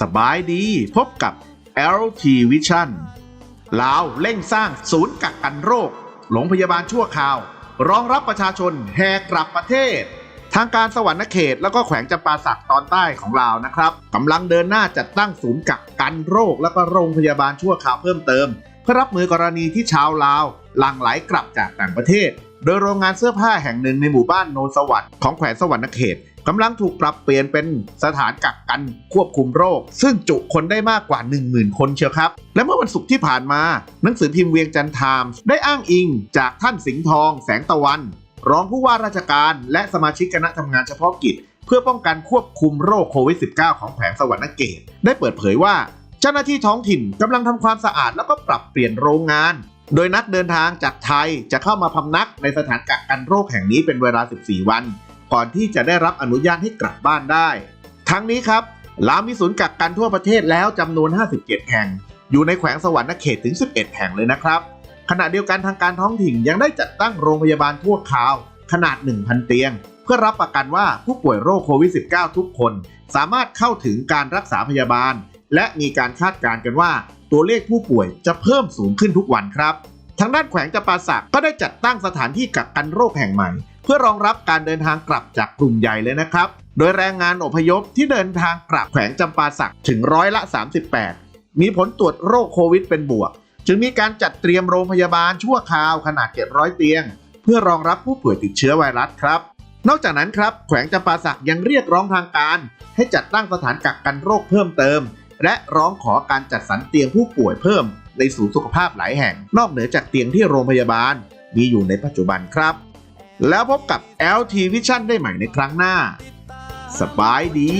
สบายดีพบกับ LT Vision ลาวเร่งสร้างศูนย์กักกันโรคโรงพยาบาลชั่วคราว รองรับประชาชนแห่กลับประเทศ ทางการสวรรณเขตแล้วก็แขวงจำปาสักตอนใต้ของลาวนะครับกำลังเดินหน้าจัดตั้งศูนย์กักกันโรค แล้วก็โรงพยาบาลชั่วคราวเพิ่มเติมเพื่อรับมือกรณีที่ชาวลาวหลั่งไหลกลับจากต่างประเทศ โดยโรงงานเสื้อผ้าแห่งหนึ่งในหมู่บ้านโนนสวัสดิ์ของแขวงสวรรณเขตกำลังถูกปรับเปลี่ยนเป็นสถานกักกันควบคุมโรค ซึ่งจุคนได้มากกว่า 10,000 คนเชียวครับ และเมื่อวันศุกร์ที่ผ่านมา หนังสือพิมพ์เวียงจันทร์ไทมส์ได้อ้างอิงจากท่านสิงห์ทอง แสงตะวัน รองผู้ว่าราชการและสมาชิกคณะทำงานเฉพาะกิจ เพื่อป้องกันควบคุมโรคโควิด -19 ของแขวงสวรรณเขตได้เปิดเผยว่า เจ้าหน้าที่ท้องถิ่นกำลังทำความสะอาดแล้วก็ปรับเปลี่ยนโรงงาน โดยนักเดินทางจากไทยจะเข้ามาพำนักในสถานกักกันโรคแห่งนี้เป็นเวลา 14 วัน ก่อนที่จะได้รับอนุญาตให้กลับบ้านได้ ทั้งนี้ครับลาวมีศูนย์กักกันทั่วประเทศแล้วจำนวน 57 แห่ง อยู่ในแขวงสวรรณเขตถึง 11 แห่งเลยนะครับ ขณะเดียวกันทางการท้องถิ่นยังได้จัดตั้งโรงพยาบาลทั่วคราว ขนาด 1,000 เตียง เพื่อรับประกันว่าผู้ป่วยโรคโควิด -19 ทุกคน สามารถเข้าถึงการรักษาพยาบาล และมีการคาดการณ์กันว่า ตัวเลขผู้ป่วยจะเพิ่มสูงขึ้นทุกวันครับ ทางด้านแขวงจำปาสักก็ได้จัดตั้งสถานที่กักกันโรคแห่งใหม่ เพื่อรองรับการเดินทางกลับจากกลุ่มใหญ่เลยนะครับ โดยแรงงานอพยพที่เดินทางกลับแขวงจำปาสักถึงร้อยละ 38 มีผลตรวจโรคโควิดเป็นบวก จึงมีการจัดเตรียมโรงพยาบาลชั่วคราวขนาด 700 เตียง เพื่อรองรับผู้ป่วยติดเชื้อไวรัสครับนอกจากนั้นครับแขวงจำปาสักยังเรียกร้องทางการ ให้จัดตั้งสถานกักกันโรคเพิ่มเติม และร้องขอการจัดสรรเตียงผู้ป่วยเพิ่ม ในศูนย์สุขภาพหลายแห่ง นอกเหนือจากเตียงที่โรงพยาบาล มีอยู่ในปัจจุบันครับ แล้วพบกับ LT Vision ได้ใหม่ในครั้งหน้า สบายดี